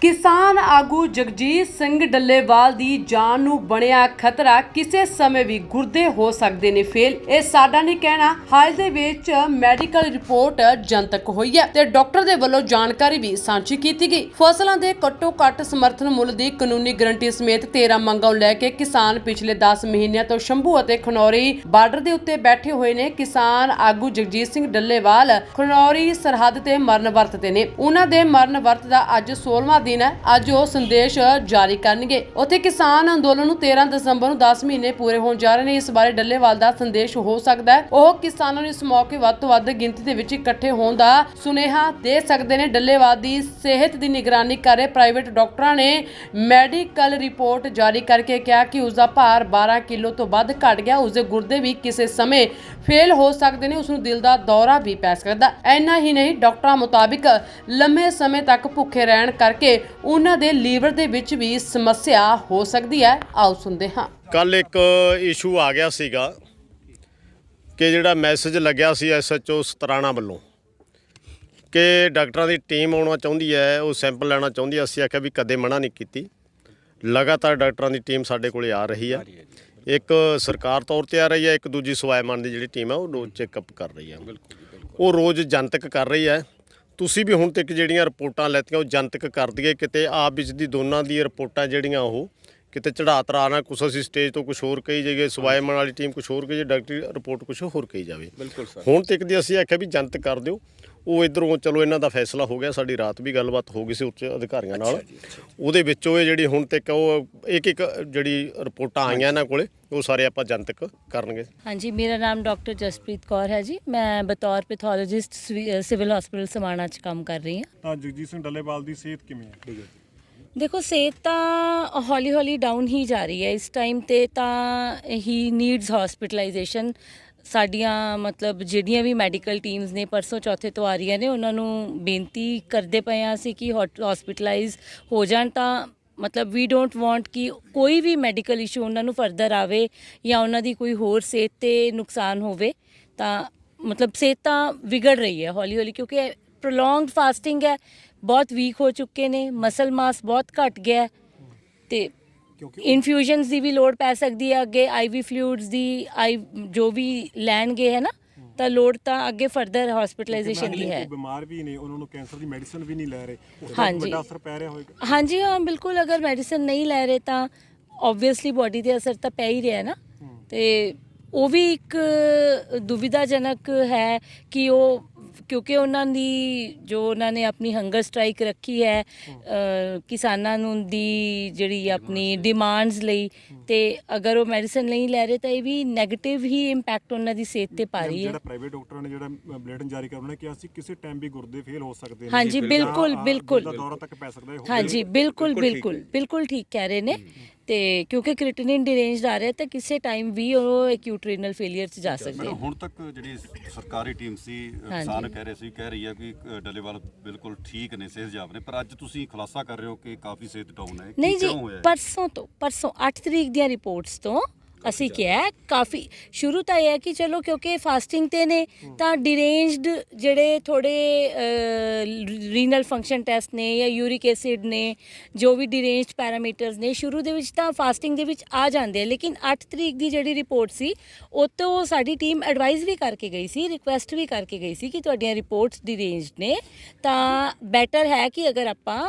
ਕਿਸਾਨ ਆਗੂ ਜਗਜੀਤ ਸਿੰਘ ਡੱਲੇਵਾਲ ਦੀ ਜਾਨ ਨੂੰ ਬਣਿਆ ਖਤਰਾ ਕਿਸੇ ਸਮੇਂ ਵੀ ਗੁਰਦੇ ਹੋ ਸਕਦੇ ਨੇ ਫੇਲ। ਇਹ ਸਾਡਾ ਨਹੀਂ ਕਹਿਣਾ। ਹਾਲ ਦੇ ਵਿੱਚ ਮੈਡੀਕਲ ਰਿਪੋਰਟ ਜਨਤਕ ਹੋਈ ਹੈ ਤੇ ਡਾਕਟਰ ਦੇ ਵੱਲੋਂ ਜਾਣਕਾਰੀ ਵੀ ਸਾਂਝੀ ਕੀਤੀ ਗਈ। ਫਸਲਾਂ ਦੇ ਘੱਟੋ ਘੱਟ ਸਮਰਥਨ ਮੁੱਲ ਦੀ ਕਾਨੂੰਨੀ ਗਰੰਟੀ ਸਮੇਤ 13 ਮੰਗਾਂ ਨੂੰ ਲੈ ਕੇ ਕਿਸਾਨ ਪਿਛਲੇ 10 ਮਹੀਨਿਆਂ ਤੋਂ ਸ਼ੰਭੂ ਅਤੇ ਖਨੌਰੀ ਬਾਰਡਰ ਦੇ ਉੱਤੇ ਬੈਠੇ ਹੋਏ ਨੇ ਕਿਸਾਨ ਆਗੂ ਜਗਜੀਤ ਸਿੰਘ ਡੱਲੇਵਾਲ। ਖਨੌਰੀ ਸਰਹੱਦ ਤੇ ਮਰਨ ਵਰਤਦੇ ਨੇ। ਉਹਨਾਂ ਦੇ ਮਰਨ ਵਰਤ ਦਾ ਅੱਜ 16ਵਾਂ ਦਿਨ ਹੈ। ਅੱਜ ਉਹ ਸੰਦੇਸ਼ ਜਾਰੀ ਕਰਨਗੇ। ਉੱਥੇ ਕਿਸਾਨ ਅੰਦੋਲਨ ਨੂੰ 13 ਦਸੰਬਰ ਨੂੰ 10 ਮਹੀਨੇ ਪੂਰੇ ਹੋਣ ਜਾ ਰਹੇ ਨੇ। ਇਸ ਬਾਰੇ ਡੱਲੇਵਾਲ ਦਾ ਸੰਦੇਸ਼ ਹੋ ਸਕਦਾ ਹੈ। ਉਹ ਕਿਸਾਨਾਂ ਨੂੰ ਇਸ ਮੌਕੇ ਵੱਧ ਤੋਂ ਵੱਧ ਗਿਣਤੀ ਦੇ ਵਿੱਚ ਇਕੱਠੇ ਹੋਣ ਦਾ ਸੁਨੇਹਾ ਦੇ ਸਕਦੇ ਨੇ। ਡੱਲੇਵਾਲ ਦੀ ਸਿਹਤ ਦੀ ਨਿਗਰਾਨੀ ਕਰ ਰਹੇ ਪ੍ਰਾਈਵੇਟ ਡਾਕਟਰਾਂ ਨੇ ਮੈਡੀਕਲ ਰਿਪੋਰਟ ਜਾਰੀ ਕਰਕੇ ਕਿਹਾ ਕਿ ਉਸ ਦਾ ਭਾਰ 12 ਕਿਲੋ ਤੋਂ ਵੱਧ ਘਟ ਗਿਆ। ਉਸ ਦੇ ਗੁਰਦੇ ਵੀ ਕਿਸੇ ਸਮੇਂ ਫੇਲ ਹੋ ਸਕਦੇ ਨੇ। ਉਸ ਨੂੰ ਦਿਲ ਦਾ ਦੌਰਾ ਵੀ ਪੈ ਸਕਦਾ ਐਨਾ ਹੀ ਨਹੀਂ, ਡਾਕਟਰਾਂ ਮੁਤਾਬਿਕ ਲੰਮੇ ਸਮੇਂ ਤੱਕ ਭੁੱਖੇ ਰਹਿਣ ਕਰਕੇ ਉਹਨਾਂ ਦੇ ਲੀਵਰ ਦੇ ਵਿੱਚ ਵੀ ਸਮੱਸਿਆ ਹੋ ਸਕਦੀ ਹੈ। ਆਓ ਸੁਣਦੇ ਹਾਂ। ਕੱਲ ਇੱਕ ਇਸ਼ੂ ਆ ਗਿਆ ਸੀਗਾ ਕਿ ਜਿਹੜਾ ਮੈਸੇਜ ਲੱਗਿਆ ਸੀ ਐਸਐਚਓ ਸਤਰਾਣਾ ਵੱਲੋਂ ਕਿ ਡਾਕਟਰਾਂ ਦੀ ਟੀਮ ਆਉਣਾ ਚਾਹੁੰਦੀ ਹੈ, ਉਹ ਸੈਂਪਲ ਲੈਣਾ ਚਾਹੁੰਦੀ ਹੈ। ਅਸੀਂ ਆਖਿਆ ਵੀ ਕਦੇ ਮਨਾ ਨਹੀਂ ਕੀਤੀ। ਲਗਾਤਾਰ ਡਾਕਟਰਾਂ ਦੀ ਟੀਮ ਸਾਡੇ ਕੋਲੇ ਆ ਰਹੀ ਹੈ। ਇੱਕ ਸਰਕਾਰ ਤੌਰ ਤੇ ਆ ਰਹੀ ਹੈ, ਇੱਕ ਦੂਜੀ ਸਵਾਇਮਾਨ ਦੀ ਜਿਹੜੀ ਟੀਮ ਹੈ, ਉਹ ਰੋਜ਼ ਚੈੱਕਅਪ ਕਰ ਰਹੀ ਹੈ। ਉਹ ਰੋਜ਼ ਜਨਤਕ ਕਰ ਰਹੀ ਹੈ। ਤੁਸੀਂ ਵੀ ਹੁਣ ਤੱਕ ਜਿਹੜੀਆਂ ਰਿਪੋਰਟਾਂ ਲੈਤੀਆਂ, ਉਹ ਜਨਤਕ ਕਰ ਦਈਏ, ਕਿਤੇ ਆਪ ਵਿੱਚ ਦੀ ਦੋਨਾਂ ਦੀ ਰਿਪੋਰਟਾਂ ਜਿਹੜੀਆਂ ਉਹ ਕਿਤੇ ਚੜਾ ਤਰਾ ਨਾ ਕੁਛ ਅਸੀਂ ਸਟੇਜ ਤੋਂ ਕੁਝ ਹੋਰ ਕਹੀ ਜਾਈਏ ਸਵਾਇਮਾਨ ਵਾਲੀ ਟੀਮ ਕੁਝ ਹੋਰ ਕਹੀ ਡਾਕਟਰੀ ਰਿਪੋਰਟ ਕੁਝ ਹੋਰ ਕਹੀ ਜਾਵੇ। ਬਿਲਕੁਲ ਸਰ। ਹੁਣ ਤੱਕ ਦੀ ਅਸੀਂ ਆਖਿਆ ਵੀ ਜਨਤਕ ਕਰ ਦਿਓ। ਉਹ ਇਧਰੋਂ ਚਲੋ ਇਹਨਾਂ ਦਾ ਫੈਸਲਾ ਹੋ ਗਿਆ ਸਾਡੀ ਰਾਤ ਵੀ ਗੱਲਬਾਤ ਹੋ ਗਈ ਸੀ ਉੱਚ ਅਧਿਕਾਰੀਆਂ ਨਾਲ। ਉਹਦੇ ਵਿੱਚੋਂ ਇਹ ਜਿਹੜੀ ਹੁਣ ਤੱਕ ਉਹ ਇੱਕ ਇੱਕ ਜਿਹੜੀ ਰਿਪੋਰਟਾਂ ਆਈਆਂ ਇਹਨਾਂ ਕੋਲੇ ਉਹ ਸਾਰੇ ਆਪਾਂ ਜਨਤਕ ਕਰਨਗੇ। ਹਾਂਜੀ ਮੇਰਾ ਨਾਮ ਡਾਕਟਰ ਜਸਪ੍ਰੀਤ ਕੌਰ ਹੈ ਜੀ। ਮੈਂ ਬਤੌਰ ਪੈਥੋਲੋਜਿਸਟ ਸਿਵਲ ਹਸਪੀਟਲ ਸਮਾਣਾ 'ਚ ਕੰਮ ਕਰ ਰਹੀ ਹਾਂ। ਤਾਂ ਜਗਜੀਤ ਸਿੰਘ ਡੱਲੇਵਾਲ ਦੀ ਸਿਹਤ ਕਿਵੇਂ ਹੈ? ਦੇਖੋ, ਸਿਹਤ ਤਾਂ ਹੌਲੀ ਹੌਲੀ ਡਾਊਨ ਹੀ ਜਾ ਰਹੀ ਹੈ। ਇਸ ਟਾਈਮ ਤੇ ਤਾਂ ਹੀ ਨੀਡਸ ਹਸਪੀਟਲਾਈਜੇਸ਼ਨ ਸਾਡੀਆਂ ਮਤਲਬ ਜਿਹੜੀਆਂ ਵੀ ਮੈਡੀਕਲ ਟੀਮਸ ਨੇ, ਪਰਸੋਂ ਚੌਥੇ ਤੋਂ ਆ ਰਹੀਆਂ ਨੇ, ਉਹਨਾਂ ਨੂੰ ਬੇਨਤੀ ਕਰਦੇ ਪਏ ਹਾਂ ਅਸੀਂ ਕਿ ਹਸਪੀਟਲਾਈਜ਼ ਹੋ ਜਾਣ ਤਾਂ ਮਤਲਬ ਵੀ ਡੋਂਟ ਵਾਂਟ ਕਿ ਕੋਈ ਵੀ ਮੈਡੀਕਲ ਇਸ਼ੂ ਉਹਨਾਂ ਨੂੰ ਫਰਦਰ ਆਵੇ ਜਾਂ ਉਹਨਾਂ ਦੀ ਕੋਈ ਹੋਰ ਸਿਹਤ ਤੇ ਨੁਕਸਾਨ ਹੋਵੇ। ਤਾਂ ਮਤਲਬ ਸਿਹਤ ਤਾਂ ਵਿਗੜ ਰਹੀ ਹੈ ਹੌਲੀ ਹੌਲੀ ਕਿਉਂਕਿ ਪ੍ਰੋਲੋਂਗਡ ਫਾਸਟਿੰਗ ਹੈ। ਬਹੁਤ ਵੀਕ ਹੋ ਚੁੱਕੇ ਨੇ ਮਸਲ ਮਾਸ ਬਹੁਤ ਘਟ ਗਿਆ ਹੈ ਤੇ ਇਨਫਿਊਜ਼ਨਸ ਦੀ ਵੀ ਲੋੜ ਪੈ ਸਕਦੀ ਹੈ ਅੱਗੇ ਆਈਵੀ ਫਲੂਇਡਸ ਦੀ ਆਈ ਜੋ ਵੀ ਲੈਣਗੇ ਹੈ ਨਾ ਤਾਂ ਲੋੜ ਤਾਂ ਅੱਗੇ ਫਰਦਰ ਹਸਪੀਟਲਾਈਜੇਸ਼ਨ ਦੀ ਹੈ। ਬਿਮਾਰ ਵੀ ਨੇ ਉਹਨਾਂ ਨੂੰ ਕੈਂਸਰ ਦੀ ਮੈਡੀਸਿਨ ਵੀ ਨਹੀਂ ਲੈ ਰਹੇ। ਉਸ ਦਾ ਹਾਂਜੀ। ਵੱਡਾ ਅਸਰ ਪੈ ਰਿਹਾ ਹੋਵੇਗਾ ਹਾਂਜੀ ਹਾਂ ਬਿਲਕੁਲ ਅਗਰ ਮੈਡੀਸਨ ਨਹੀਂ ਲੈ ਰਹੇ ਤਾਂ ਆਬਵੀਅਸਲੀ ਬਾਡੀ ਤੇ ਅਸਰ ਤਾਂ ਪੈ ਹੀ ਰਿਹਾ ਨਾ। ਤੇ ਉਹ ਵੀ ਇੱਕ ਦੁਵਿਧਾਜਨਕ ਹੈ ਕਿ ਉਹ ਕਿਉਂਕਿ ਉਹਨਾਂ ਦੀ ਜੋ ਉਹਨਾਂ ਨੇ ਆਪਣੀ ਹੰਗਰ ਸਟ੍ਰਾਈਕ ਰੱਖੀ ਹੈ ਕਿਸਾਨਾਂ ਨੂੰ ਦੀ ਜਿਹੜੀ ਆਪਣੀ ਡਿਮਾਂਡਸ ਲਈ। ਤੇ ਅਗਰ ਉਹ ਮੈਡੀਸਨ ਨਹੀਂ ਲੈ ਰਹੇ ਤਾਂ ਇਹ ਵੀ 네ਗੇਟਿਵ ਹੀ ਇੰਪੈਕਟ ਉਹਨਾਂ ਦੀ ਸਿਹਤ ਤੇ ਪਾ ਰਹੀ ਹੈ। ਜਿਹੜਾ ਪ੍ਰਾਈਵੇਟ ਡਾਕਟਰਾਂ ਨੇ ਜਿਹੜਾ ਬੁਲੇਟਿਨ ਜਾਰੀ ਕਰ ਉਹਨਾਂ ਨੇ ਕਿਹਾ ਸੀ ਕਿਸੇ ਟਾਈਮ ਵੀ ਗੁਰਦੇ ਫੇਲ ਹੋ ਸਕਦੇ ਨੇ। ਹਾਂਜੀ, ਬਿਲਕੁਲ, ਬਿਲਕੁਲ। ਦਿਲ ਦਾ ਦੌਰਾ ਤੱਕ ਪੈ ਸਕਦਾ ਹੈ। ਹਾਂਜੀ ਬਿਲਕੁਲ ਬਿਲਕੁਲ ਬਿਲਕੁਲ ਠੀਕ ਕਹਿ ਰਹੇ ਨੇ। ਤੇ ਕਿਉਂਕਿ ਕ੍ਰਿਟਿਨਿਨ ਡਿਰੇਂਜਡ ਆ ਰਿਹਾ ਤਾਂ ਕਿਸੇ ਟਾਈਮ ਵੀ ਉਹ ਐਕਿਊਟ ਰੀਨਲ ਫੇਲਿਅਰ ਚ ਜਾ ਸਕਦੇ ਮੈਡਮ ਹੁਣ ਤੱਕ ਜਿਹੜੀ ਸਰਕਾਰੀ ਟੀਮ ਸੀ। ਕਿਸਾਨ ਕਹਿ ਰਹੇ ਸੀ ਕਹਿ ਰਹੀ ਹੈ ਕਿ ਅ, ਡੱਲੇਵਾਲ ਬਿਲਕੁਲ ਠੀਕ ਨੇ ਸਿਹਤਯਾਬ ਨੇ ਪਰ ਅੱਜ ਤੁਸੀਂ ਖੁਲਾਸਾ ਕਰ ਰਹੇ ਹੋ ਕਿ ਕਾਫੀ ਸਿਹਤ ਡਾਊਨ ਹੈ ਕੀ ਨਹੀਂ ਜੀ ਕਿਉਂ ਹੋਇਆ ਇਹ? ਪਰਸੋਂ ਤੋਂ ਪਰਸੋਂ 8 ਤਰੀਕ ਦੀਆਂ ਰਿਪੋਰਟਸ ਤੋਂ ਅਸੀਂ ਕਿਹਾ ਕਾਫੀ ਸ਼ੁਰੂ ਤਾਂ ਇਹ ਹੈ ਕਿ ਚਲੋ ਕਿਉਂਕਿ ਫਾਸਟਿੰਗ ਤੇ ਨੇ ਤਾਂ ਡਿਰੇਂਜਡ ਜਿਹੜੇ ਥੋੜੇ ਰੀਨਲ ਫੰਕਸ਼ਨ ਟੈਸਟ ਨੇ ਜਾਂ ਯੂਰਿਕ ਐਸਿਡ ਨੇ ਜੋ ਵੀ ਡਿਰੇਂਜਡ ਪੈਰਾਮੀਟਰਸ ਨੇ ਸ਼ੁਰੂ ਦੇ ਵਿੱਚ ਤਾਂ ਫਾਸਟਿੰਗ ਦੇ ਵਿੱਚ ਆ ਜਾਂਦੇ ਆ ਲੇਕਿਨ 8 ਤਰੀਕ ਦੀ ਜਿਹੜੀ ਰਿਪੋਰਟ ਸੀ ਉਹ ਤੋਂ ਸਾਡੀ ਟੀਮ ਐਡਵਾਈਸ ਵੀ ਕਰਕੇ ਗਈ ਸੀ ਰਿਕੁਐਸਟ ਵੀ ਕਰਕੇ ਗਈ ਸੀ ਕਿ ਤੁਹਾਡੀਆਂ ਰਿਪੋਰਟਸ ਡਿਰੇਂਜਡ ਨੇ ਤਾਂ ਬੈਟਰ ਹੈ ਕਿ ਅਗਰ ਆਪਾਂ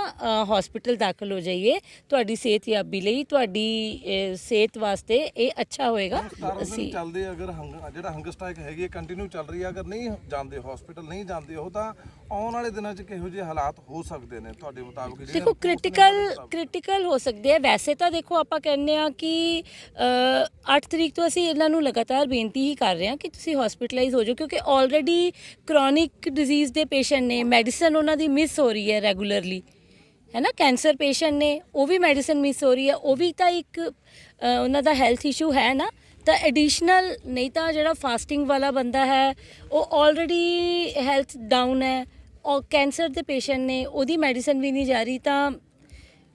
ਹਸਪੀਟਲ ਦਾਖਲ ਹੋ ਜਾਈਏ ਤੁਹਾਡੀ ਸਿਹਤਯਾਬੀ ਲਈ ਤੁਹਾਡੀ ਸਿਹਤ ਵਾਸਤੇ ਇਹ ਅੱਛਾ ਹੋਏਗਾ। ਅਸੀਂ ਚੱਲਦੇ ਅਗਰ ਹੰਗ ਜਿਹੜਾ ਹੰਗਰ ਸਟ੍ਰਾਈਕ ਹੈਗੀ ਹੈ ਕੰਟੀਨਿਊ ਚੱਲ ਰਹੀ ਹੈ ਅਗਰ ਨਹੀਂ ਜਾਂਦੇ ਹਸਪੀਟਲ ਨਹੀਂ ਜਾਂਦੇ ਉਹ ਤਾਂ ਆਉਣ ਵਾਲੇ ਦਿਨਾਂ 'ਚ ਕਿਹੋ ਜਿਹੇ ਹਾਲਾਤ ਹੋ ਸਕਦੇ ਨੇ ਤੁਹਾਡੇ ਮੁਤਾਬਕ? ਦੇਖੋ ਕ੍ਰਿਟੀਕਲ? ਕ੍ਰਿਟੀਕਲ ਹੋ ਸਕਦੇ ਆ। ਵੈਸੇ ਤਾਂ ਦੇਖੋ ਆਪਾਂ ਕਹਿੰਦੇ ਆ ਕਿ ਅ, 8 ਤਰੀਕ ਤੋਂ ਅਸੀਂ ਇਹਨਾਂ ਨੂੰ ਲਗਾਤਾਰ ਬੇਨਤੀ ਹੀ ਕਰ ਰਹੇ ਹਾਂ ਕਿ ਤੁਸੀਂ ਹਸਪੀਟਲਾਈਜ਼ ਹੋ ਜਾਓ ਕਿਉਂਕਿ ਆਲਰੇਡੀ ਕ੍ਰੋਨਿਕ ਡਿਜ਼ੀਜ਼ ਦੇ ਪੇਸ਼ੈਂਟ ਨੇ ਮੈਡੀਸਨ ਉਹਨਾਂ ਦੀ ਮਿਸ ਹੋ ਰਹੀ ਹੈ ਰੈਗੂਲਰਲੀ ਹੈ ਨਾ? ਕੈਂਸਰ ਪੇਸ਼ੈਂਟ ਨੇ, ਉਹ ਵੀ ਮੈਡੀਸਨ ਮਿਸ ਹੋ ਰਹੀ ਹੈ, ਉਹ ਵੀ ਤਾਂ ਇੱਕ ਉਹਨਾਂ ਦਾ ਹੈਲਥ ਇਸ਼ੂ ਹੈ ਨਾ? ਤਾਂ ਐਡੀਸ਼ਨਲ ਨਹੀਂ ਤਾਂ ਜਿਹੜਾ ਫਾਸਟਿੰਗ ਵਾਲਾ ਬੰਦਾ ਹੈ, ਉਹ ਆਲਰੇਡੀ ਹੈਲਥ ਡਾਊਨ ਹੈ, ਔਰ ਕੈਂਸਰ ਦੇ ਪੇਸ਼ੈਂਟ ਨੇ, ਉਹਦੀ ਮੈਡੀਸਨ ਵੀ ਨਹੀਂ ਜਾ ਰਹੀ, ਤਾਂ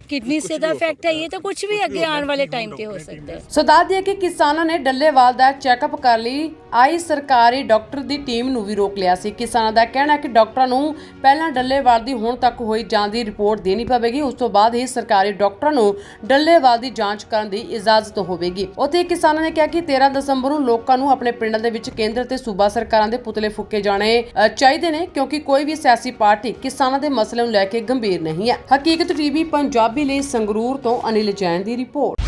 किडनी से तो इफेक्ट है ये तो कुछ भी आगे आने वाले टाइम पे हो सकता है ਸੋ ਦੱਸ ਦਈਏ ਕਿ ਕਿਸਾਨਾਂ ਨੇ ਡੱਲੇਵਾਲ ਦਾ ਚੈੱਕਅਪ ਕਰ ਲਈ ਆਈ ਸਰਕਾਰੀ ਡਾਕਟਰ ਦੀ ਟੀਮ ਨੂੰ ਵੀ ਰੋਕ ਲਿਆ ਸੀ ਕਿਸਾਨਾਂ ਦਾ ਕਹਿਣਾ ਹੈ ਕਿ ਡਾਕਟਰਾਂ ਨੂੰ ਪਹਿਲਾਂ ਡੱਲੇਵਾਲ ਦੀ ਹੁਣ ਤੱਕ ਹੋਈ ਜਾਂਚ ਦੀ ਰਿਪੋਰਟ ਦੇਣੀ ਪਵੇਗੀ ਉਸ ਤੋਂ ਬਾਅਦ ਹੀ ਸਰਕਾਰੀ ਡਾਕਟਰਾਂ ਨੂੰ ਡੱਲੇਵਾਲ ਦੀ ਜਾਂਚ ਕਰਨ ਦੀ ਇਜਾਜ਼ਤ ਹੋਵੇਗੀ ਉੱਥੇ ਕਿਸਾਨਾਂ ਨੇ ਕਿਹਾ ਕਿ 13 ਦਸੰਬਰ ਨੂੰ ਲੋਕਾਂ ਨੂੰ ਆਪਣੇ ਪਿੰਡਾਂ ਦੇ ਵਿੱਚ ਕੇਂਦਰ ਤੇ ਸੂਬਾ ਸਰਕਾਰਾਂ ਦੇ ਪੁਤਲੇ ਫੂਕੇ ਜਾਣੇ ਅ, ਚਾਹੀਦੇ ਨੇ ਕਿਉਂਕਿ ਕੋਈ ਵੀ ਸਿਆਸੀ ਪਾਰਟੀ ਕਿਸਾਨਾਂ ਦੇ ਮਸਲੇ ਨੂੰ ਲੈ ਕੇ ਗੰਭੀਰ ਨਹੀਂ ਹੈ ਹਕੀਕਤ ਟੀਵੀ ਪੰਜਾਬੀ ਲਈ ਸੰਗਰੂਰ ਤੋਂ ਅਨਿਲ ਜੈਨ ਦੀ ਰਿਪੋਰਟ।